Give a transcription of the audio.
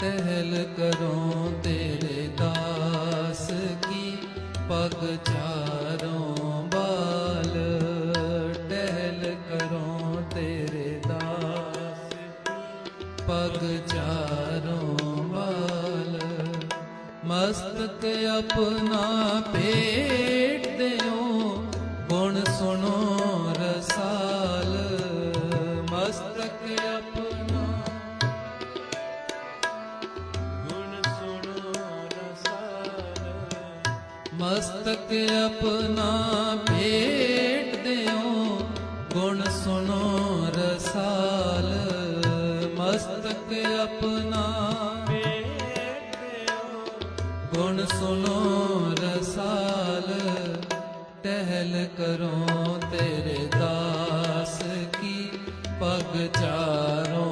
ਟਹਿਲ ਕਰੋ ਤੇਰੇ ਦਾਸ ਕੀ ਪਗ ਚਾਰੋਂ ਬਾਲ, ਟਹਿਲ ਕਰੋ ਤੇਰੇ ਦਾਸ ਪਗ ਚਾਰੋਂ ਬਾਲ। ਮਸਤਕ ਆਪਣਾ ਭੇਟ ਮਸਤਕ ਆਪਣਾ ਭੇਟ ਦਿਓ। ਗੁਣ ਸੁਣੋ ਰਸਾਲ, ਮਸਤਕ ਆਪਣਾ ਭੇਟ ਦਿਓ। ਗੁਣ ਸੁਣੋ ਰਸਾਲ, ਟਹਿਲ ਕਰੋ ਤੇਰੇ ਦਾਸ ਕੀ ਪਗ ਚਾਰੋਂ।